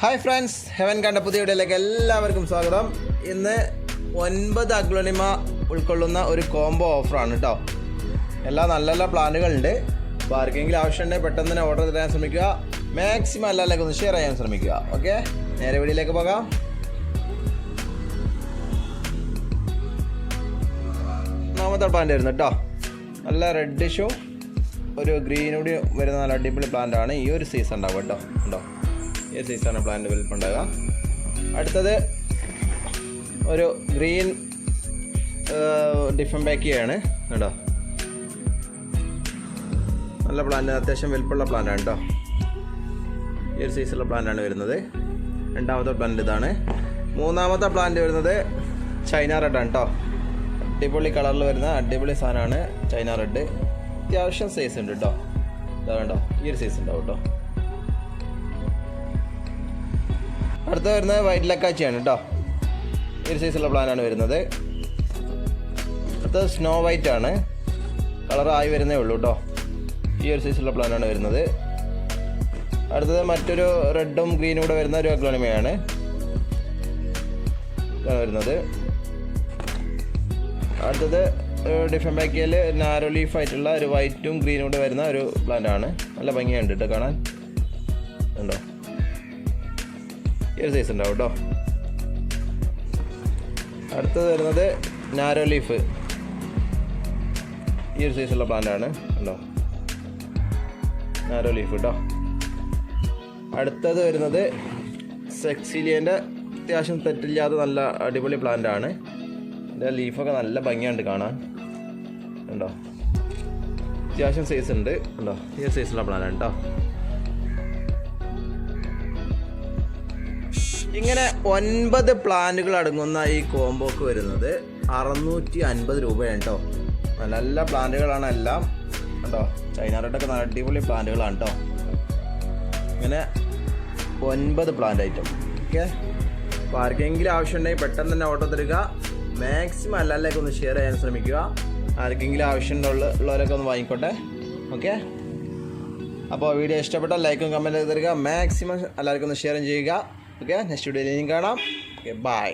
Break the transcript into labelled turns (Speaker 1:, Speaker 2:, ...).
Speaker 1: Hi friends heaven കണ്ട പുതിയ വീഡിയോയിലേക്ക് എല്ലാവർക്കും സ്വാഗതം. ഇന്ന് ഒൻപത് അഗ്ലോണിമ ഉൾക്കൊള്ളുന്ന ഒരു കോംബോ ഓഫറാണ് കേട്ടോ എല്ലാ നല്ല നല്ല പ്ലാനുകളുണ്ട്. അപ്പോൾ ആർക്കെങ്കിലും ആവശ്യമുണ്ടെങ്കിൽ പെട്ടെന്ന് തന്നെ ഓർഡർ തരാൻ ശ്രമിക്കുക. മാക്സിമം എല്ലാവരിലേക്ക് ഒന്ന് ഷെയർ ചെയ്യാൻ ശ്രമിക്കുക. ഓക്കെ നേരെ വീഡിയോയിലേക്ക് പോകാം. ഒന്നാമത്തെ പ്ലാന്റ് വരുന്നു കേട്ടോ നല്ല റെഡിഷും ഒരു ഗ്രീനൂടി വരുന്ന നല്ല അടിപൊളി പ്ലാന്റ് ആണ്. ഈ ഒരു സീസൺ ഉണ്ടാവും കേട്ടോ ഉണ്ടോ ഈ സൈസാണ് പ്ലാന്റ് വലിപ്പുണ്ടാകുക അടുത്തത് ഒരു ഗ്രീൻ ഡിഫൻ ബാക്കിയാണ് കേട്ടോ നല്ല പ്ലാന്റ് അത്യാവശ്യം വലിപ്പമുള്ള പ്ലാന്റ് ആണ് കേട്ടോ. ഈ ഒരു സൈസുള്ള പ്ലാന്റ് ആണ് വരുന്നത്. രണ്ടാമത്തെ പ്ലാന്റ് ഇതാണ്. മൂന്നാമത്തെ പ്ലാന്റ് വരുന്നത് ചൈന റെഡ് ആണ് കേട്ടോ. അടിപൊളി കളറിൽ വരുന്ന അടിപൊളി സാധനമാണ് ചൈന റെഡ് അത്യാവശ്യം സൈസ് ഉണ്ട് കേട്ടോ. ഇതാ കണ്ടോ? ഈ ഒരു സൈസ് ഉണ്ടാവും കേട്ടോ. അടുത്ത വരുന്നത് വൈറ്റ് ലക്കാച്ചിയാണ് കേട്ടോ ഈ ഒരു സൈസുള്ള പ്ലാനാണ് വരുന്നത്. അടുത്തത് സ്നോ വൈറ്റ് ആണ്. കളറായി വരുന്നേ ഉള്ളൂ കേട്ടോ ഈ ഒരു സൈസുള്ള പ്ലാനാണ് വരുന്നത്. അടുത്തത് മറ്റൊരു റെഡും ഗ്രീനും കൂടെ വരുന്ന ഒരു അക്ലോണിമയാണ് വരുന്നത്. അടുത്തത് ഡിഫൻ ബാക്കിയിൽ നാരോ ലീഫ് ആയിട്ടുള്ള ഒരു വൈറ്റും ഗ്രീനും കൂടെ വരുന്ന ഒരു പ്ലാന്റ് ആണ്. നല്ല ഭംഗിയുണ്ട് കേട്ടോ കാണാൻ. ഉണ്ടോ ഈ ഒരു സൈസ് ഉണ്ടാവും കേട്ടോ അടുത്തത് വരുന്നത് നാരോ ലീഫ് ഈ ഒരു സൈസുള്ള പ്ലാന്റ് ആണ് ഉണ്ടോ നാരോ ലീഫ് കേട്ടോ അടുത്തത് വരുന്നത് സെക്സിലിയന്റെ അത്യാവശ്യം തെറ്റില്ലാതെ നല്ല അടിപൊളി പ്ലാന്റ് ആണ്. ഇതിന്റെ ലീഫൊക്കെ നല്ല ഭംഗിയുണ്ട് കാണാൻ. ഉണ്ടോ അത്യാവശ്യം സൈസ് ഉണ്ട്. ഉണ്ടോ ഈ സൈസുള്ള പ്ലാനാണ് കേട്ടോ ഇങ്ങനെ ഒൻപത് പ്ലാനുകൾ അടങ്ങുന്ന ഈ കോംബോക്ക് വരുന്നത് അറുന്നൂറ്റി അൻപത് രൂപയാണ് കേട്ടോ നല്ല നല്ല പ്ലാന്റുകളാണ് എല്ലാം. കേട്ടോ ചൈന റെഡൊക്കെ നല്ല അടിപൊളി പ്ലാന്റുകളാണ് കേട്ടോ ഇങ്ങനെ ഒൻപത് പ്ലാന്റ് ഐറ്റം. ഓക്കെ? അപ്പോൾ ആർക്കെങ്കിലും ആവശ്യമുണ്ടെങ്കിൽ പെട്ടെന്ന് തന്നെ ഓർഡർ തരിക. മാക്സിമം എല്ലാവരിലേക്ക് ഒന്ന് ഷെയർ ചെയ്യാൻ ശ്രമിക്കുക. ആർക്കെങ്കിലും ആവശ്യമുള്ള ഉള്ളവരൊക്കെ ഒന്ന് വാങ്ങിക്കോട്ടെ. ഓക്കെ? അപ്പോൾ വീഡിയോ ഇഷ്ടപ്പെട്ടാൽ ലൈക്കും കമന്റ് തരിക. മാക്സിമം എല്ലാവർക്കും ഒന്ന് ഷെയർ ചെയ്യുക. ഓക്കെ നെക്സ്റ്റ് വീഡിയോയിൽ കാണാം. Okay bye